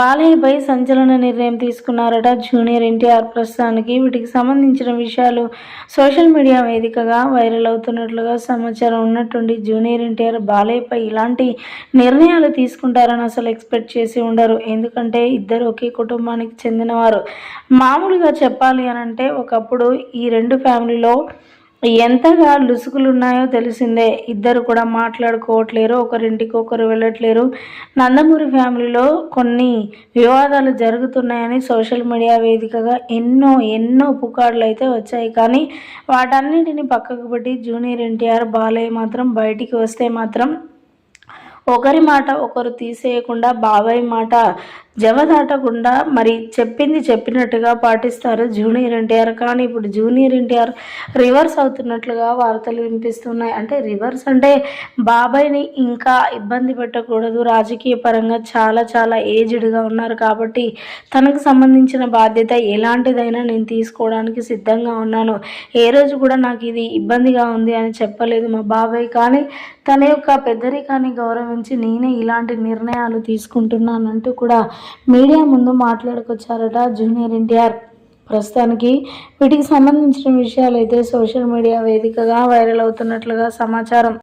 బాలయ్యపై సంచలన నిర్ణయం తీసుకున్నారట. జూనియర్ ఎన్టీఆర్ ప్రస్తుతానికి వీటికి సంబంధించిన విషయాలు సోషల్ మీడియా వేదికగా వైరల్ అవుతున్నట్లుగా సమాచారం ఉన్నట్టుండి జూనియర్ ఎన్టీఆర్ బాలయ్యపై ఇలాంటి నిర్ణయాలు తీసుకుంటారని అసలు ఎక్స్పెక్ట్ చేసి ఉండరు. ఎందుకంటే ఇద్దరు ఒకే కుటుంబానికి చెందినవారు. మామూలుగా చెప్పాలి అని అంటే ఒకప్పుడు ఈ రెండు ఫ్యామిలీలో ఎంతగా లుసుకులు ఉన్నాయో తెలిసిందే. ఇద్దరు కూడా మాట్లాడుకోవట్లేరు ఒకరింటికి ఒకరు వెళ్ళట్లేరు. నందమూరి ఫ్యామిలీలో కొన్ని వివాదాలు జరుగుతున్నాయని సోషల్ మీడియా వేదికగా ఎన్నో ఎన్నో పుకార్లు అయితే వచ్చాయి. కానీ వాటన్నిటిని పక్కకు పెట్టి జూనియర్ ఎన్టీఆర్ బాలయ్య మాత్రం బయటికి వస్తే మాత్రం ఒకరి మాట ఒకరు తీసేయకుండా బాబాయ్ మాట జవదాటకుండా మరి చెప్పింది చెప్పినట్టుగా పాటిస్తారు. జూనియర్ ఎన్టీఆర్ కానీ ఇప్పుడు జూనియర్ ఎన్టీఆర్ రివర్స్ అవుతున్నట్లుగా వార్తలు వినిపిస్తున్నాయి. అంటే రివర్స్ అంటే బాబాయ్ని ఇంకా ఇబ్బంది పెట్టకూడదు. రాజకీయ పరంగా చాలా చాలా ఏజ్డ్గా ఉన్నారు కాబట్టి తనకు సంబంధించిన బాధ్యత ఎలాంటిదైనా నేను తీసుకోవడానికి సిద్ధంగా ఉన్నాను. ఏ రోజు కూడా నాకు ఇది ఇబ్బందిగా ఉంది అని చెప్పలేదు మా బాబాయ్. కానీ తన యొక్క పెద్దరికాన్ని గౌరవించి నేనే ఇలాంటి నిర్ణయాలు తీసుకుంటున్నానంటూ కూడా మీడియా ముందు మాట్లాడుకొచ్చారట జూనియర్ ఎన్టీఆర్. ప్రస్తుతానికి వీటికి సంబంధించిన విషయాలు అయితే సోషల్ మీడియా వేదికగా వైరల్ అవుతున్నట్లుగా సమాచారం.